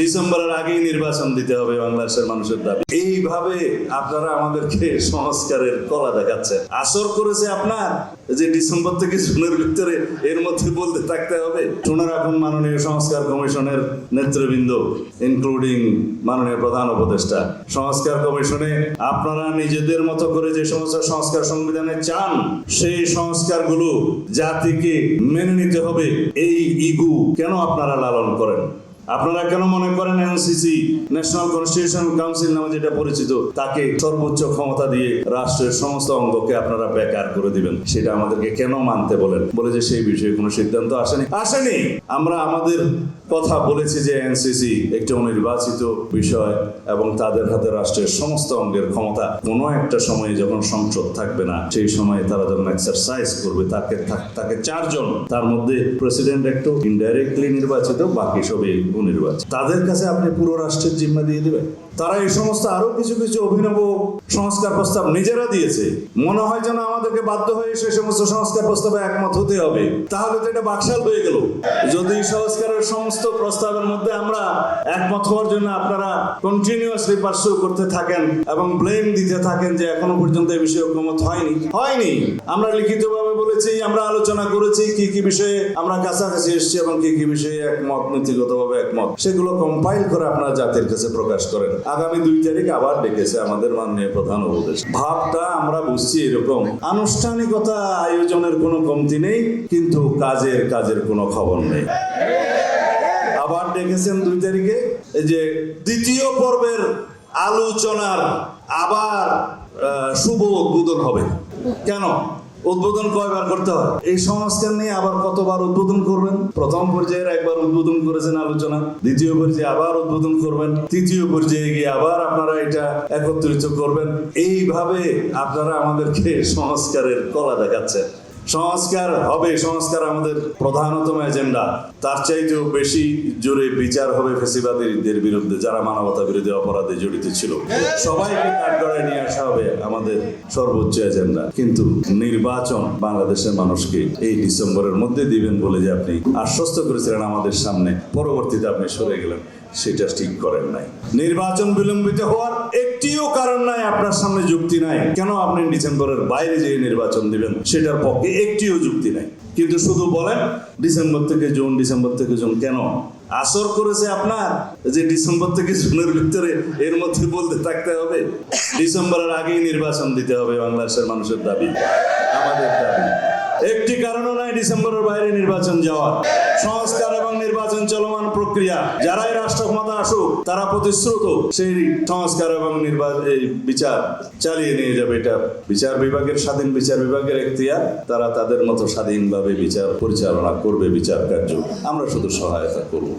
ডিসেম্বরের আগেই নির্বাচন দিতে হবে বাংলাদেশের মানুষের দাবি। এইভাবে আপনারা আমাদেরকে সংস্কারের কলা দেখাচ্ছেন। আসর করেছে আপনার যে ডিসেম্বর থেকে জুনের ভিতরে এর মধ্যে বলতে থাকতে হবে। শুনে রাখুন মাননীয় সংস্কার কমিশনের নেতৃবৃন্দ ইনক্লুডিং মাননীয় প্রধান উপদেষ্টা। সংস্কার কমিশনে আপনারা নিজেদের মতো করে যে সমস্ত সংস্কার সংবিধানে চান, সেই সংস্কারগুলো জাতিকে মেনে নিতে হবে। এই ইগু কেন আপনারা লালন করেন? আপনারা কেন মনে করেন এনসিসি ন্যাশনাল কনস্টিটিউশন কাউন্সিল নামে যেটা পরিচিত, তাকে সর্বোচ্চ ক্ষমতা দিয়ে রাষ্ট্রের সমস্ত অঙ্গকে আপনারা বেকার করে দিবেন? সেটা আমাদেরকে কেন মানতে বলেন? বলে যে সেই বিষয়ে কোনো সিদ্ধান্ত আসেনি। আসেনি! আমরা আমাদের কথা বলেছি যে এনসিসি একটি অনির্বাচিত বিষয় এবং তাদের হাতে রাষ্ট্রের সমস্ত অঙ্গের ক্ষমতা কোনো একটা সময়ে যখন সংসদ থাকবে না, সেই সময়ে তারা যখন এক্সারসাইজ করবে, তাকে তাকে চারজন, তার মধ্যে প্রেসিডেন্ট একটু ইনডাইরেক্টলি নির্বাচিত, বাকি সবই অনির্বাচিত তাদের কাছে আপনি পুরো রাষ্ট্রের জিম্মা দিয়ে দেবেন। তারা এই সমস্ত আরও কিছু কিছু অভিনব সংস্কার প্রস্তাব নিজেরা দিয়েছে। মনে হয় যেন আমাদেরকে বাধ্য হয়ে সেই সমস্ত সংস্কার প্রস্তাবে একমত হতে হবে। তাহলে তো এটা বাকশাল হয়ে গেল। যদি সংস্কারের সমস্ত প্রস্তাবের মধ্যে আমরা একমত হওয়ার জন্য আপনারা কন্টিনিউয়াসলি পার্সু করতে থাকেন এবং ব্লেম দিতে থাকেন যে এখনও পর্যন্ত এই বিষয়ে ঐক্যমত হয়নি। হয়নি। আমরা লিখিতভাবে বলেছি, আমরা আলোচনা করেছি কি কি বিষয়ে আমরা কাছাকাছি এসেছি এবং কি কি বিষয়ে একমত, নীতিগতভাবে একমত সেগুলো কম্পাইল করে আপনারা জাতির কাছে প্রকাশ করেন। আগামী দুই তারিখ আবার ডেকেছে আমাদের মাননীয় প্রধান উপদেশ ভাবটা আমরা বুঝছি এরকম। আনুষ্ঠানিকতা আয়োজনের কোনো কমতি নেই, কিন্তু কাজের কাজের কোনো খবর নেই। আবার ডেকেছেন দুই তারিখে। যে দ্বিতীয় পর্বের আলোচনার আবার শুভ উদ্বোধন হবে। কেন? উদ্বোধন কয়বার করতে হয়? এই সংস্কার নিয়ে আবার কতবার উদ্বোধন করবেন? প্রথম পর্যায়ের একবার উদ্বোধন করেছেন আলোচনা, দ্বিতীয় পর্যায়ে আবার উদ্বোধন করবেন, তৃতীয় পর্যায়ে গিয়ে আবার আপনারা এটা একত্রিত করবেন। এইভাবে আপনারা আমাদেরকে সংস্কারের কলা দেখাচ্ছেন। সংস্কার হবে, সংস্কার আমাদের প্রধানতম এজেন্ডা। তার চাইতেও বেশি জোরে বিচার হবে ফেসিবাদীদের বিরুদ্ধে, যারা মানবতা বিরোধী অপরাধে জড়িত ছিল। সবাইকে কাঠগড়ায় নিয়ে আসা হবে। আমাদের সর্বোচ্চ এজেন্ডা। কিন্তু নির্বাচন বাংলাদেশের মানুষকে এই ডিসেম্বরের মধ্যে দিবেন বলে যে আপনি আশ্বস্ত করেছিলেন আমাদের সামনে, পরবর্তীতে আপনি সরে গেলেন, সেটা ঠিক করেন নাই। নির্বাচন বিলম্বিত হওয়ার একটিও কারণ নাই, আপনার সামনে যুক্তি নাই। কেন আপনি ডিসেম্বরের বাইরে যে নির্বাচন দিবেন, সেটার পক্ষে একটিও যুক্তি নাই। কিন্তু শুধু বলেন, ডিসেম্বর থেকে জুন, ডিসেম্বর থেকে জুন, কেন? আসর করেছে আপনার? যে ডিসেম্বর থেকে জুনের ভিতরে এর মধ্যে বলতে থাকতে হবে। ডিসেম্বরের আগেই নির্বাচন দিতে হবে বাংলাদেশের মানুষের দাবি, আমাদের দাবি। একটি কারণও নাই ডিসেম্বরের বাইরে নির্বাচন যাওয়ার। সংস্কার চলমান প্রক্রিয়া। যারাই রাষ্ট্র ক্ষমতা আসুক, তারা প্রতিশ্রুত সেই সংস্কার এবং নির্বাচন এই বিচার চালিয়ে নিয়ে যাবে। এটা বিচার বিভাগের, স্বাধীন বিচার বিভাগের এখতিয়ার। তারা তাদের মতো স্বাধীনভাবে বিচার পরিচালনা করবে, বিচার কার্য। আমরা শুধু সহায়তা করব।